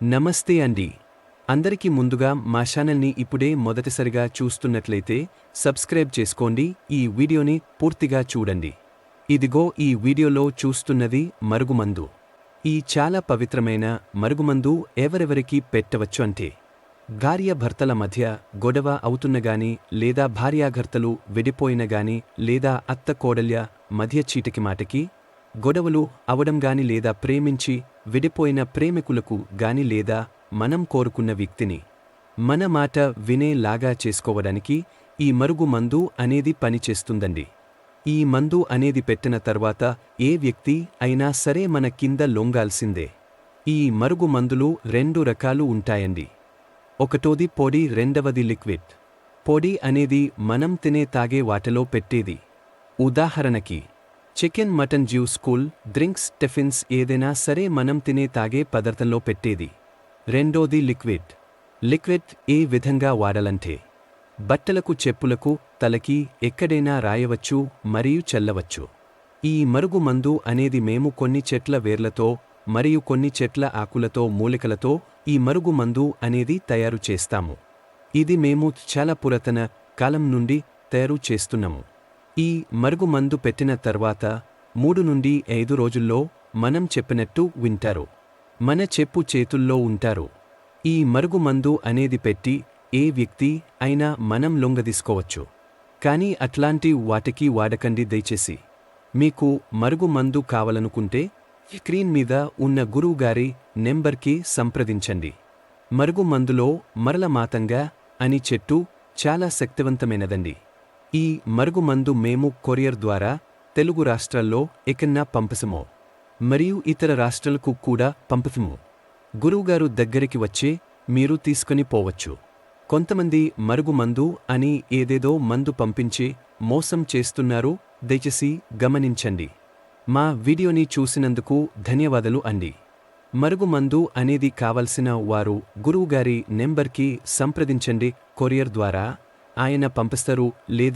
నమస్తే అండి. అందరికీ ముందుగా మా ఛానల్ని ఇప్పుడే మొదటిసారిగా చూస్తున్నట్లయితే సబ్స్క్రైబ్ చేసుకోండి ఈ వీడియోని పూర్తిగా చూడండి. ఇదిగో ఈ వీడియోలో చూస్తున్నది మరుగుమందు. ఈ చాలా పవిత్రమైన మరుగుమందు ఎవరెవరికి పెట్టవచ్చు అంటే భార్యాభర్తల మధ్య గొడవ అవుతున్నగాని లేదా భార్యాభర్తలు విడిపోయిన గాని లేదా అత్త కోడల్య మధ్య చీటికి మాటకి గొడవలు అవడం గాని లేదా ప్రేమించి విడిపోయిన ప్రేమికులకు గాని లేదా మనం కోరుకున్న వ్యక్తిని మన మాట వినేలాగా చేసుకోవడానికి ఈ మరుగు మందు అనేది పనిచేస్తుందండి ఈ మందు అనేది పెట్టిన తర్వాత ఏ వ్యక్తి అయినా సరే మన కింద లొంగాల్సిందే. ఈ మరుగు మందులు రెండు రకాలు ఉంటాయండి. ఒకటోది పొడి రెండవది లిక్విడ్. పొడి అనేది మనం తినే తాగే వాటిలో పెట్టేది. ఉదాహరణకి chicken mutton juice cool drinks tiffins ఏదైనా సరే మనం తినే తాగే పదార్థంలో పెట్టేది. రెండోది లిక్విడ్. లిక్విడ్ ఏ విధంగా వాడాలంటే బట్టలకు చెప్పులకు తలకి ఎక్కడైనా రాయవచ్చు మరియు చల్లవచ్చు. ఈ మరుగు మందు అనేది మేము కొన్ని చెట్ల వేర్లతో మరియు కొన్ని చెట్ల ఆకులతో మూలికలతో ఈ మరుగు మందు అనేది తయారు చేస్తాము. ఇది మేము చాలా పురాతన కాలం నుండి తయారు చేస్తున్నాము. ఈ మరుగు మందు పెట్టిన తర్వాత మూడు నుండి ఐదు రోజుల్లో మనం చెప్పినట్టు వింటారు. మన చెప్పు చేతుల్లో ఉంటారు. ఈ మరుగు మందు అనేది పెట్టి ఏ వ్యక్తి అయినా మనం లొంగదీసుకోవచ్చు. కానీ అట్లాంటి వాటికి వాడకండి దయచేసి. మీకు మరుగు మందు కావాలనుకుంటే స్క్రీన్ మీద ఉన్న గురువుగారి నెంబర్కి సంప్రదించండి. మరుగు మందులో మరల మాతంగా అని చెట్టు చాలా శక్తివంతమైనదండి. ఈ మరుగుమందు మేము కొరియర్ ద్వారా తెలుగు రాష్ట్రాల్లో ఎకన్నా పంపసము మరియు ఇతర రాష్ట్రాలకు కూడా పంపసము. గురువుగారు దగ్గరికి వచ్చి మీరు తీసుకుని పోవచ్చు. కొంతమంది మరుగుమందు అని ఏదేదో మందు పంపించి మోసం చేస్తున్నారు దయచేసి గమనించండి. మా వీడియోని చూసినందుకు ధన్యవాదాలు అండి. మరుగుమందు అనేది కావలసిన వారు గురువుగారి నెంబర్కి సంప్రదించండి కొరియర్ ద్వారా. ఆయన పంపిస్తారు లేదా